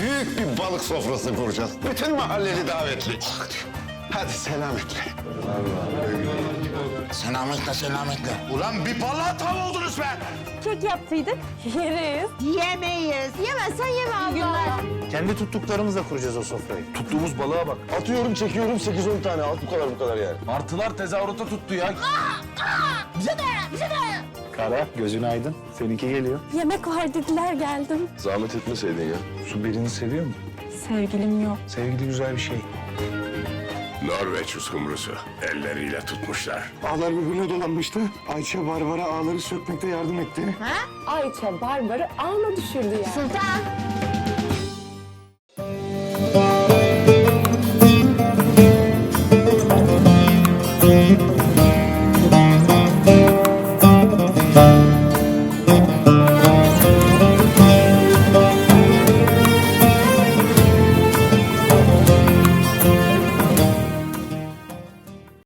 büyük bir balık sofrası kuracağız. Bütün mahalleli davetli. Hadi selametle. Selametle selametle. Ulan bir balığa tav oldunuz be. Kek yaptıydık. Yeriz. Yemeyiz. Yemezsen yeme abla. Kendi tuttuklarımızla kuracağız o sofrayı. Tuttuğumuz balığa bak. Atıyorum çekiyorum 8-10 tane. Al bu kadar bu kadar yani. Martılar tezahürata tuttu ya. Kara, gözün aydın. Seninki geliyor. Yemek var dediler geldim. Zahmet etmeseydin ya. Su birini seviyor mu? Sevgilim yok. Sevgili güzel bir şey. Norveç uskumrusu. Elleriyle tutmuşlar. Ağlar birbirine dolanmıştı. Ayça Barbara ağları sökmekte yardım etti. Ha? Ayça Barbar'ı ağla düşürdü ya. Sultan.